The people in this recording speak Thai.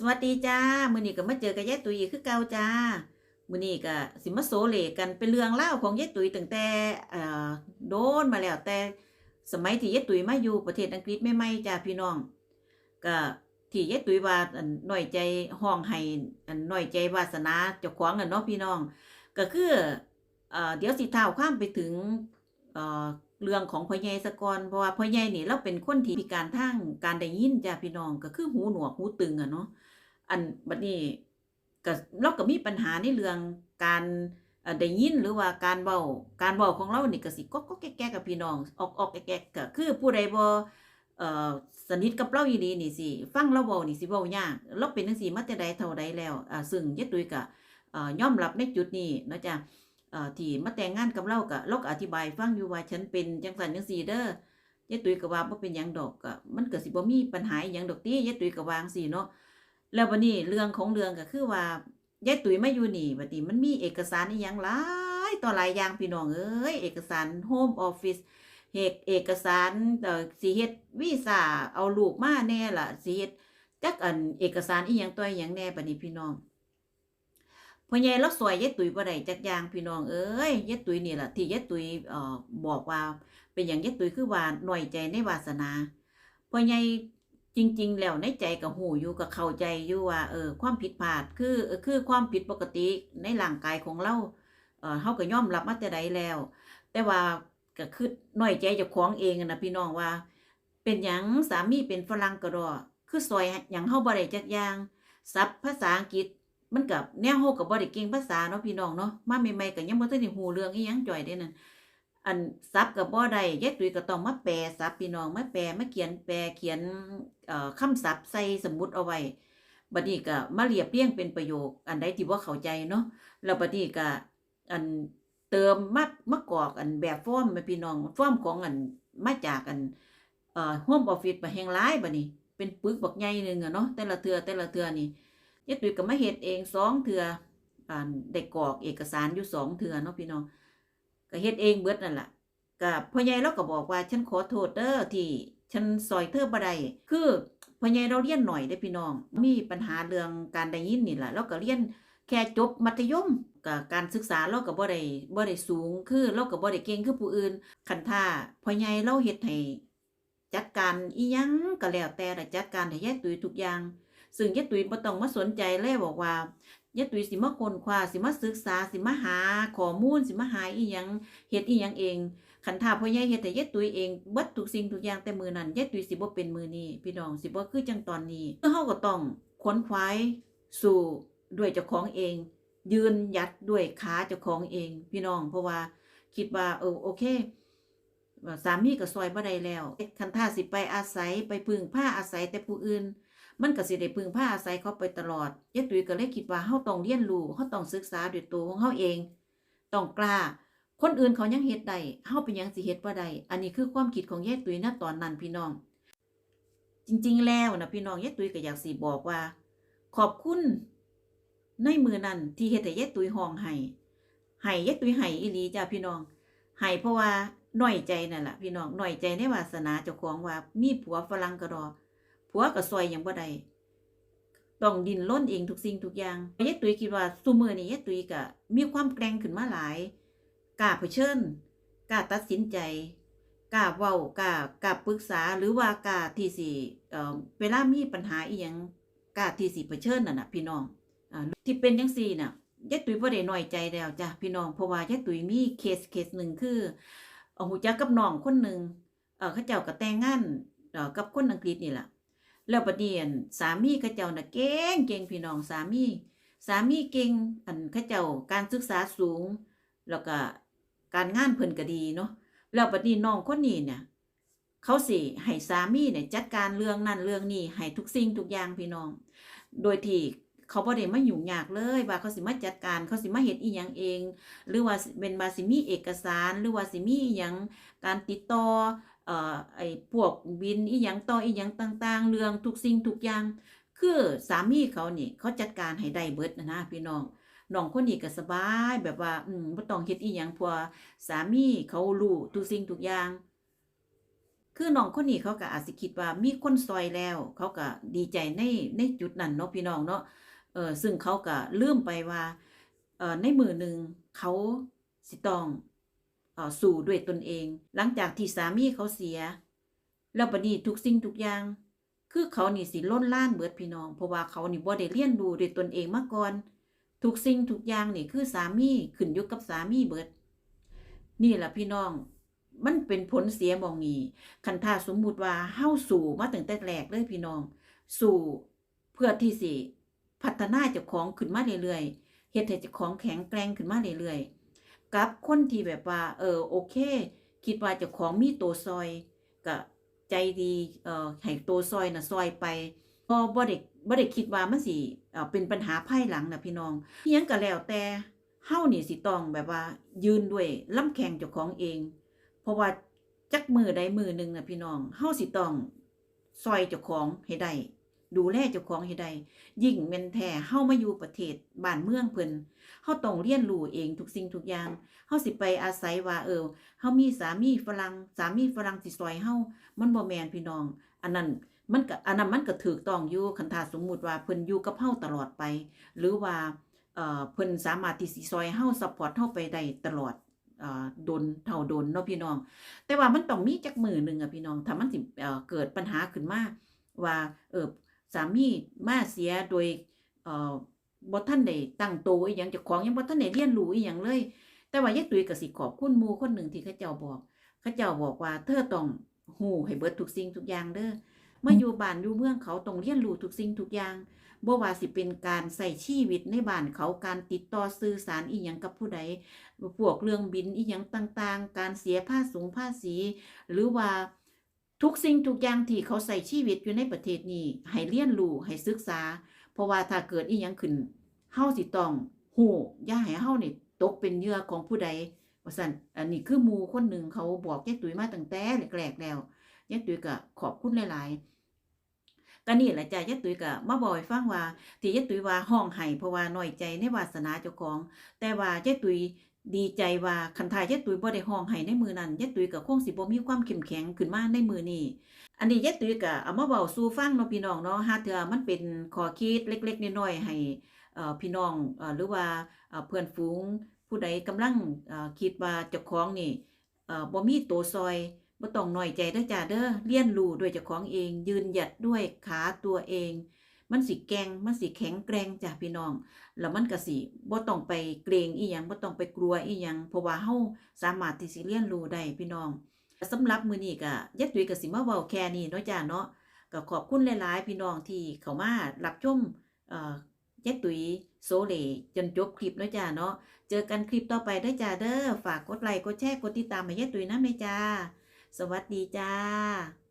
สวัสดีจ้ามื้อนี้ก็มาเจอกับยายตุ๋ยคือเก่าจ้ามื้อนี้ก็สิมาโซเลกันเป็นเรื่องเล่าของยายตุ๋ยตั้งแต่เอ่อโดนมาแล้วแต่สมัยที่ยายตุ๋ยมาอยู่ประเทศอังกฤษใหม่ๆจ้าพี่น้องก็ที่ยายตุ๋ยว่าอันน้อยใจห้องให้อันน้อยใจวาสนาเจ้าของน่ะเนาะพี่น้อง ก็คือเอ่อเดี๋ยวสิเท้าความไปถึงเอ่อ เรื่องของพ่อใหญ่สะกอนเพราะว่าพ่อใหญ่นี่เราเป็นคนที่พิการทางการได้ยินจ้าพี่น้องก็คือหูหนวกหูตึงอะเนาะอันบัดนี้ก็เราก็มีปัญหาในเรื่องการเอ่อได้ยินหรือว่าการเว้าการเว้าของเรานี่ก็สิก๊อกก๊อกแก๊กแก๊กกับพี่น้องออกออกแก๊กแก๊กก็คือผู้ใดบ่เอ่อสนิทกับเราอีหลีนี่สิฟังเราเว้านี่สิเว้ายากเราเป็นจังซี่มาแต่ใดเท่าใดแล้วอ่าซึ่งยายตุ้ยก็เอ่อย่อมรับในจุดนี้เนาะจ้ะ ที่มาแต่งงานกับเราก็เราก็อธิบายฟังอยู่ว่าฉันเป็นจังซั่นจังซีเด้อยายตุ้ยก็ว่าบ่เป็นหยังดอกก็มันเก็สิบ่มีปัญหาอิหยังดอกติยายตุ้ยก็วางซี้เนาะแล้วบัดนี้เรื่องของเรื่องก็คือว่ายายตุ๋ยมาอยู่นี่บัดนี้มันมีเอกสารอีหยังหลายต่อหลายอย่างพี่น้องเอ้ยเอกสารโฮมออฟฟิศเอกเอกสารเอ่อสิเฮ็ดวีซ่าเอาลูกมาแน่ล่ะสิเฮ็ดจักอันเอกสารอีหยังตัวอีหยังแน่บัดนี้พี่น้อง พ่อใหญ่เราสวยยายตุ๋ยบ่ได้จักอย่างพี่น้องเอ้ยยายตุ๋ยนี่แหละที่ยายตุ๋ยเอ่อบอกว่าเป็นหยังยายตุ๋ยคือว่าหน้อยใจในวาสนาพ่อใหญ่จริง ๆ แล้วในใจกับหูอยู่กับเข้าใจอยู่ว่าเออความผิดพลาดคือคือความผิดปกติในร่างกายของเราเออเฮาก็ยอมรับมาแต่ใดแล้ว แต่ว่าก็คือหน้อยใจจ้าของเองนะพี่น้องว่า เป็นหยังสามีเป็นฝรั่งก็ดอคือซอยหยังเฮาบ่ได้จักอย่างศัพท์ภาษาอังกฤษ มันกับแนวเฮก็บ่ได้เก่งภาษาเนาะพี่น้องเนาะมาใหม่ๆก็ยังบ่ทันได้ฮู้เรื่องอีหยังจ่อยเด้นั่นอันซับกับบ่ได้ยายตุ้ยก็ต้องมาแปลซับพี่น้องมาแปลมาเขียนแปลเขียนเอ่อคำศัพท์ใส่สมุดเอาไว้บัดนี้ก็มาเรียบเรียงเป็นประโยค อันใดที่บ่เข้าใจเนาะแล้วบัดนี้ก็อันเติมมามากอกอันแบบฟอร์มม่พี่น้องฟอร์มของอันมาจากอันเอ่อ Home Office บ่แห่งหลายบัดนี้เป็นปึกบักใหญ่หนึงอะเนาะแต่ละเทือแต่ละเทือนี่ ยายตุ้ยก็มาเฮ็ดเองสองเทื่ออ่าได้กรอกเอกสารอยู่สองเทื่อเนาะพี่น้องก็เฮ็ดเองเบิดนั่นล่ะก็พ่อใหญ่เราก็บอกว่าฉันขอโทษเด้อที่ฉันซอยเธอบ่ได้คือพ่อใหญ่เราเรียนหน่อยเด้พี่น้อง มีปัญหาเรื่องการได้ยินนี่แหละเราก็เรียนแค่จบมัธยมก็การศึกษาเราก็บ่ได้บ่ได้สูง คือเราก็บ่ได้เก่งคือผู้อื่นคันถ้าพ่อใหญ่เราเฮ็ดให้จัดการอีหยังก็แล้วแต่จัดการให้ยายตุ้ยทุกอย่าง ซึ่งยายตุ้ยบ่ต้องมาสนใจเลยบอกว่ายายตุยสิมาค้นคว้าสิมาศึกษาสิมาหาข้อมูลสิมาหาอีหยังเฮ็ดอีหยังเองคันถ้าพ่อใหญ่เฮ็ดให้ยายตุยเองเบิดทุกสิ่งทุกอย่างแต่มือนั้นยายตุยสิบ่เป็นมือนี้พี่น้องสิบ่คือจังตอนนี้เฮาก็ต้องขนขวายสู่ด้วยเจ้าของเอง ยืนยัดด้วยขาเจ้าของเอง พี่น้อง เพราะว่าคิดว่าเออโอเคสามีก็ซอยบ่ได้แล้ว คันถ้าสิไปอาศัยไปพึ่งพาอาศัยแต่ผู้อื่น มันก็สิได้พึ่งพาอาศัยเขาไปตลอดยายตุ้ยก็เลยคิดว่าเฮาต้องเรียนรู้เฮาต้องศึกษาด้วยตัวของเฮาเองต้องกล้า คนอื่นเขายังเฮ็ดได้เฮาเป็นยังสิเฮ็ดบ่ได้อันนี้คือความคิดของยายตุ้ยณตอนนั้นพี่น้อง จริงๆ แล้วนะพี่น้องยายตุยก็อยากสิบอกว่า ขอบคุณในมือนั้นที่เฮ็ดให้ยายตุยห้องไห้ให้ยายตุยไห้อีหลีจ้าพี่น้องไห้เพราะว่าน้อยใจนั่นแหละพี่น้องน้อยใจในวาสนาเจ้าของว่ามีผัวฝรั่งก็ดอ ผัวก็ซอยหยังบ่ได้ต้องดิ้นรนเองทุกสิ่งทุกอย่างยายตุ้ยคิดว่าซุมื้อนี้ยายตุ้ยก็มีความแกร่งขึ้นมาหลายกล้าเผชิญกล้าตัดสินใจกล้าเว้ากล้ากล้าปรึกษาหรือว่ากล้าที่สิเอ่อเวลามีปัญหาอีหยังกล้าที่สิเผชิญนั่นน่ะพี่น้องอ่าที่เป็นจังซี่น่ะยายตุ้ยบ่ได้น้อยใจแล้วจ้ะพี่น้องเพราะว่ายายตุ้ยมีเคสเคสหนึ่งคือเอาหูจักกับน้องคนหนึ่งเอ่อเขาเจ้าก็แต่งงานเอ่อกับคนอังกฤษนี่แหละ แล้วประเดี๋ยนสามีเขาเจ้าน่ะเก่งเก่งพี่น้องสามี สามีเก่งอันเขาเจ้าการศึกษาสูง แล้วก็การงานเพิ่นก็ดีเนาะแล้วบัดนี้น้องคนนี้เนี่ยเขาสิให้สามีเนี่ยจัดการเรื่องนั้นเรื่องนี้ให้ทุกสิ่งทุกอย่างพี่น้อง โดยที่เขาบ่ได้มายุ่งยากเลยว่าเขาสิมาจัดการเขาสิมาเฮ็ดอีหยังเอง หรือว่าเป็นว่าสิมีเอกสาร หรือว่าสิมีอีหยังการติดต่อ เอ่อไอ้พวกบินอีหยังต่ออีหยังต่างๆ เรื่องทุกสิ่งทุกอย่าง คือสามีเขานี่เขาจัดการให้ได้เบิดนะนะพี่น้องน้องคนนี้ก็สบายแบบว่า อืมบ่ต้องเฮ็ดอีหยังพวสามีเขารู้ทุกสิ่งทุกอย่าง คือน้องคนนี้เขาก็อาจสิคิดว่ามีคนซอยแล้ว เขาก็ดีใจในในจุดนั้นเนาะพี่น้องเนาะเออซึ่งเขาก็ลืมไปว่าเออในมือหนึ่งเขาสิต้อง เอ่อสู้ด้วยตนเอง หลังจากที่สามีเขาเสีย แล้วบัดนี้ทุกสิ่งทุกอย่าง คือเขานี่สิล้นล้านเบิดพี่น้อง เพราะว่าเขานี่บ่ได้เรียนรู้ด้วยตนเองมาก่อน ทุกสิ่งทุกอย่างนี่คือสามีขึ้นอยู่กับสามีเบิด นี่แหละพี่น้อง มันเป็นผลเสียมองนี้คันถ้าสมมุติว่าเฮาสู่มาตั้งแต่แรกเลยพี่น้อง สู่เพื่อที่สิพัฒนาเจ้าของขึ้นมาเรื่อยๆเฮ็ดให้เจ้าของแข็งแกร่งขึ้นมาเรื่อยๆ กับคนที่แบบว่า เออโอเค คิดว่าจ้าของมีตัวซอยก็ใจดีเอ่อให้ตัวซอยน่ะซอยไปพอบ่ได้บ่ได้คิดว่ามันสิเอ่อเป็นปัญหาภายหลังนะพี่น้องอิหยังก็แล้วแต่เฮานี่สิต้องแบบว่า ยืนด้วยลำแข้งเจ้าของเอง เพราะว่าจักมือใดมือหนึ่งนะพี่น้องเฮาสิต้องซอยเจ้าของให้ได้ ดูแลเจ้าของให้ได้ยิ่งแม่นแท้เฮามาอยู่ประเทศบ้านเมืองเพิ่นเฮาต้องเรียนรู้เองทุกสิ่งทุกอย่างเฮาสิไปอาศัยว่าเออเฮามีสามีฝรั่งสามีฝรั่งสิซอยเฮามันบ่แม่นพี่น้อง อันนั้นมันก็อันนั้นมันก็ถูกต้องอยู่คันถ้าสมมุติว่าเพิ่นอยู่กับเฮาตลอดไป หรือว่าเอ่อเพิ่นสามารถที่สิซอยเฮาซัพพอร์ตเฮาไปได้ตลอดเอ่อดนเท่าดนเนาะพี่น้อง แต่ว่ามันต้องมีจักมือหนึ่งอะพี่น้องถ้ามันสิเอ่อเกิดปัญหาขึ้นมาว่าเออ สามีมาเสียโดยเอ่อบ่ทันได้ตั้งโตวอีหยังเจ้าของยังบ่ทันได้เรียนรู้อีหยังเลย แต่ว่ายายตุยก็สิขอบคุณหมูคนหนึ่งที่เขาเจ้าบอกเขาเจ้าบอกว่าเธอต้องฮู้ให้เบิดทุกสิ่งทุกอย่างเด้อมาอยู่บ้านอยู่เมืองเขาต้องเรียนรู้ทุกสิ่งทุกอย่างบ่ว่าสิเป็นการใส่ชีวิตในบ้านเขาการติดต่อสื่อสารอีหยังกับผู้ใดพวกเรื่องบินอีหยังต่างๆ การเสียภาษีภาษีหรือว่า ทุกสิ่งทุกอย่างที่เขาใส่ชีวิตอยู่ในประเทศนี้ ให้เรียนรู้ให้ศึกษา เพราะว่าถ้าเกิดอีหยังขึ้นเฮาสิต้องฮู้อย่าให้เฮานี่ตกเป็นเหยื่อของผู้ใดว่าซั่นอันนี้คือมูคนหนึ่งเขาบอกยายตุ้ยมาตั้งแต่แรกๆแล้วยายตุ้ยก็ขอบคุณหลายๆก็นี่แหละจ้ะยายตุ้ยก็มาบอกให้ฟังว่าที่ยายตุ้ยว่าห้องไห้เพราะว่าน้อยใจในวาสนาเจ้าของ แต่ว่ายายตุ้ย ดีใจว่าคันทายยายตุ้ยบ่ได้ห้องไห้ในมือนั้นยายตุ้ยก็คงสิบ่มีความเข้มแข็งขึ้นมาในมือนี้อันนี้ยายตุ้ยก็เอามาเว้าสู่ฟังเนาะพี่น้องเนาะหาเทื่อมันเป็นข้อคิดเล็กๆน้อยๆให้พี่น้องอหรือว่าเพื่อนฝูงผู้ใดกำลังคิดว่าเจ้าของนี่บ่มีตัวซอยบ่ต้องน้อยใจเด้อจ้าเด้อเรียนรู้ด้วยเจ้าของเอง ยืนหยัดด้วยขาตัวเอง มันสิแกงมันสิแข็งแกร่งจ้ะพี่น้อง แล้วมันก็สิบ่ต้องไปเกรงอีหยังบ่ต้องไปกลัวอีหยังเพราะว่าเฮาสามารถที่สิเรียนรู้ได้พี่น้องสำหรับมื้อนี้ก็ยายตุ้ยก็สิมาเว้าแค่นี้เนาะจ้าเนาะก็ขอบคุณหลาย ๆ พี่น้องที่เข้ามารับชมเอ่อยายตุ้ยโซเลจนจบคลิปเนาะจ้าเนาะเจอกันคลิปต่อไปเด้จ้าเด้อฝากกดไลค์กดแชร์กดติดตามให้ยายตุ้ยนะแม่จ้า สวัสดีจ้า